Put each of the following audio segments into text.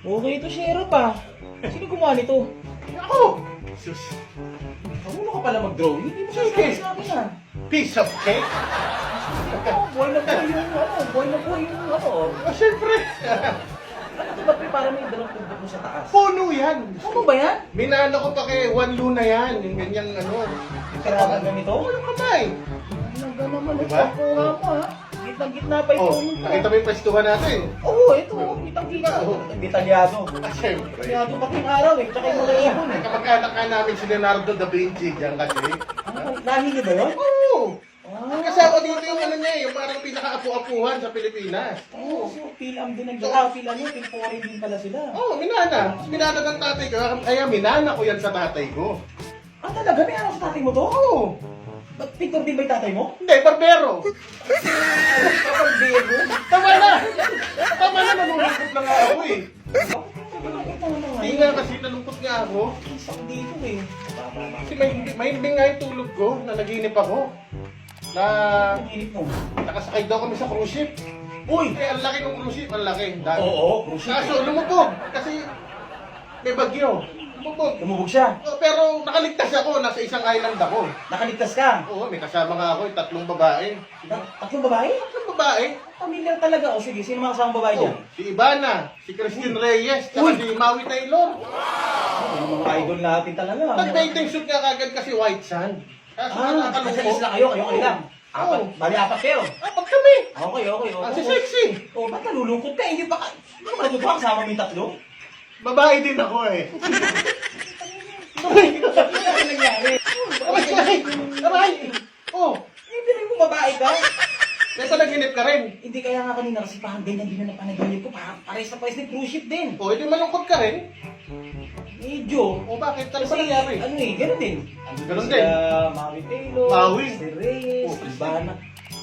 Okay ito, Sheriff ah. Sino gumawa nito? Ako! Sus, Kamulo ka pala mag-drawing? Hindi mo sasabi sa akin ah. piece of cake? Oo, buhay na buhay yung ano, buhay na buhay yung ano. Ah, syempre. Ano ito ba para may dalang tubig mo sa taas? Puno yan. Ano ba yan? Minana ko pa kay Juan Luna yan. Yung ganyang ano. Kailangan ganito? Yung kamay. Talaga naman ito Diba? ang mo ha. Gitang-gitna pa ito. Oh, nakita mo yung pwestuhan natin. Oo, ito. Kitang-kita. Detalyado. Ah, syempre. Detalyado pati yung araw eh. Tsaka yung mga ibon eh. Kamag-anak ka namin si Leonardo da Vinci dyan kasi. Ba? Lahi niyo ba yun? Oo. Ah, Kasama dito yung ano niya, yung parang pinaka-apu-apuhan sa Pilipinas. Oo, so pilam din ang Ah, pilam yun. Pinforeign din pala sila. Oo, oh, minana. Minana ng tatay ko. Kaya minana ko yan sa tatay ko. Ah, talaga? May anak sa tatay mo to? Oo. Ba't pintor din ba yung tatay mo? Hindi, barbero. Bego. Tama na! Tama na, nalulungkot lang nga ako eh. Hindi nga kasi nalungkot nga ako. Isang dito eh. Kasi may, may nga yung tulog ko na naginip ako. Na Ang init mo. nakasakay daw kami sa cruise ship. Uy! Eh, ang laki ng cruise ship, ang laki. Dami. Oo, cruise ship. Kaso lumubog kasi may bagyo. Lumubog. Lumubog siya. Oh, pero nakaligtas ako, nasa isang island ako. Nakaligtas ka. Oo, may kasama nga ako, yung tatlong babae. Ta- Tatlong babae? Tatlong babae? Pamilyar talaga. O sige, sino mga kasama babae Oh, dyan? si Ivana, si Christine Reyes, tsaka Uy! si Maui Taylor. Yung mga idol natin talaga. Nag-dating shoot nga kagad kasi white sand. Kaso Ah, nga nasa nakalungkot. isla kayo, kayo kayo lang. Apat, Oo. bali apat kayo. Apat kami. Okay, okay, okay. Ang si sexy. Oh, ba't nalulungkot ka? Hindi pa ka... Ano ba natutuwa kasama mo yung tatlo? Babae din ako eh. Ano nangyari? Aray, aray. Oh, Hindi rin mo babae ka? may panaginip ka rin. Hindi kaya nga kanina kasi parang ganyan din na panaginip ko. Parang pares na pares na cruise ship din. Oh, edi malungkot ka rin. Medyo. Oh, bakit? Ano ba nangyari? ano eh, ganun din. Ganun Sila, din. Maui Taylor, Maui. si Reyes, Oh, si Ivana.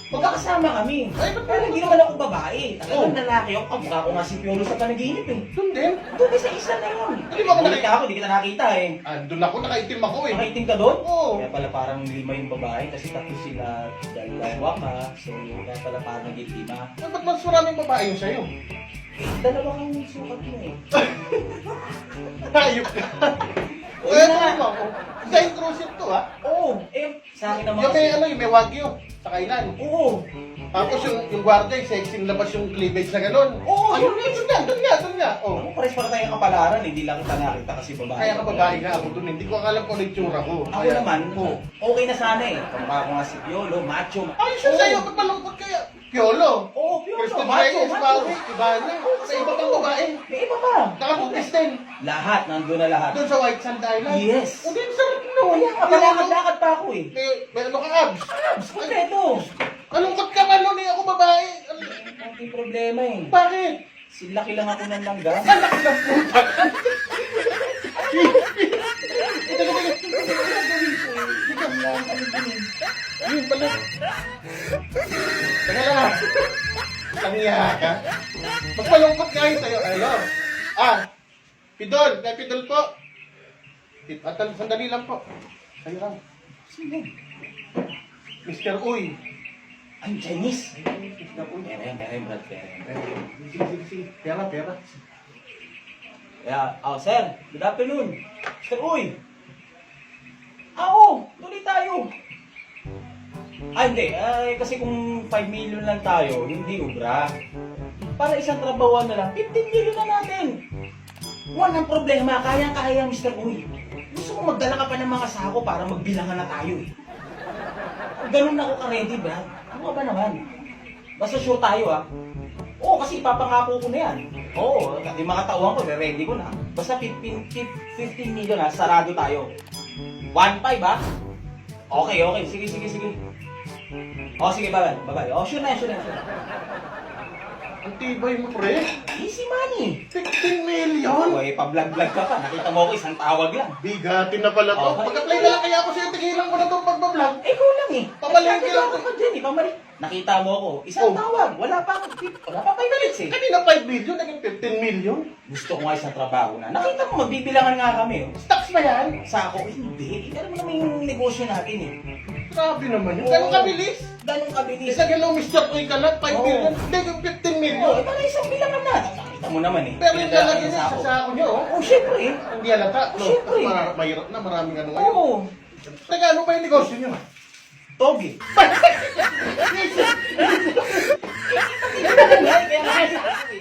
Magkakasama kami. Ay, ba't Pero hindi naman ako babae. Talagang Oh. lalaki ako. Kamukha ko nga si Piolo sa panaginip eh. Doon din. Doon sa isa na yun. Hindi mo ako Bumalik nakita. ako, hindi kita nakita eh. Ah, doon ako, nakaitim ako eh. Nakaitim ka doon? Oo. Kaya pala parang lima yung babae kasi tatlo sila dalawa ka. So kaya pala parang naging lima. Ah, Ba't mas maraming babae yung sa'yo? Dalawa kang sukat mo eh. Hayop ka. O, Eh, yun na nga. ano ako? Sa intrusive to ha? Oo, eh, sa akin naman Yung may kasi. ano, yung may wagyu sa kailan. Oo. Tapos yung, yung guardia, yung sexy labas yung cleavage na gano'n. Oo, yun, yun nga, doon nga, doon nga. Oh. Ano, pares para tayong kapalaran, hindi lang kita nakita kasi babae. Kaya ka babae nga ako doon, hindi ko alam kung ano yung tsura ko. Ako Kaya- naman, Oo. okay na sana eh. Kamukha ko nga si Piolo, macho. Ayos yun sa'yo, ba't malungkot kaya? Piolo. Oo, Piolo, Christian macho, Reyes, macho. Ivana. Sa iba pang babae. May iba pa. Nakaputis din. Lahat, nandun na lahat. Doon sa White Sand Island. Yes. O din, sarap nun. Kaya nga, malakad-lakad pa ako eh. May, may ano ka, abs? Abs, kompleto. Man nun eh, ako babae. Ano- Ang problema eh. Bakit? Silaki lang ako ng langga. Ang laki ng puta. Tangiya ka. Mas malungkot nga yun sa'yo. Hello. Ah, Pidol. Kay Pidol po. At sandali lang po. Sa'yo lang. Sino? Mr. Uy. Ang Chinese. Mr. Uy. Pera yan, pera yan, Brad, pera yan. Sige, sige, sige. Pera, pera. Kaya, oh, sir, good afternoon. Sir, uy. Ah, oo, tuloy tayo. Ah, hindi. Ay, kasi kung 5 million lang tayo, hindi ubra. Para isang trabawan na lang, 15 million na natin. Walang problema, kaya-kaya, Mr. Uy. Gusto ko magdala ka pa ng mga sako para magbilangan na tayo eh. Ganun ako ka-ready, Brad. Ano ba naman? Basta sure tayo ah. Oo, kasi ipapangako ko na yan. Oo, yung mga tauhan ko, ready ko na. Basta 15, 15 million ha, sarado tayo. 1.5 ha? Okay, okay. Sige, sige, sige. O, sige, bye-bye. Bye-bye. O, sure na, sure na, sure na. Ang tibay mo, pre. Easy money. 15 million. O, eh, pa-vlog-vlog ka pa. Nakita mo ako, isang tawag lang. Bigatin na pala to. Oh, Pag-apply na lang kaya ako sa'yo, tigilan ko na itong pagbablog. Eh, ikaw lang eh. Pamalengke lang. Ka dyan eh, pamali. Nakita mo ako, isang Oh. tawag. Wala pa, wala pa 5 minutes eh. Kanina 5 million, naging 15 million. Gusto ko nga isang trabaho na. Nakita mo, magbibilangan nga kami. Oh. Stocks ba yan? Sa ako, hindi. Alam mo naman yung negosyo natin eh. Sabi naman yun. Ganun kabilis. Ganun kabilis. Isa galaw, Mr. Uy, kalat, 5 million. Hindi, yung 15 million. Oo, parang isang bilangan na. Nakita mo naman eh. Pero yung lalagay niya, isa sa ako niyo. Oo, syempre eh. Hindi halata. Oo, syempre. Mahirap na, maraming ano ngayon. Oo. Teka, ano ba yung negosyo niyo? Togi. Kaya kasi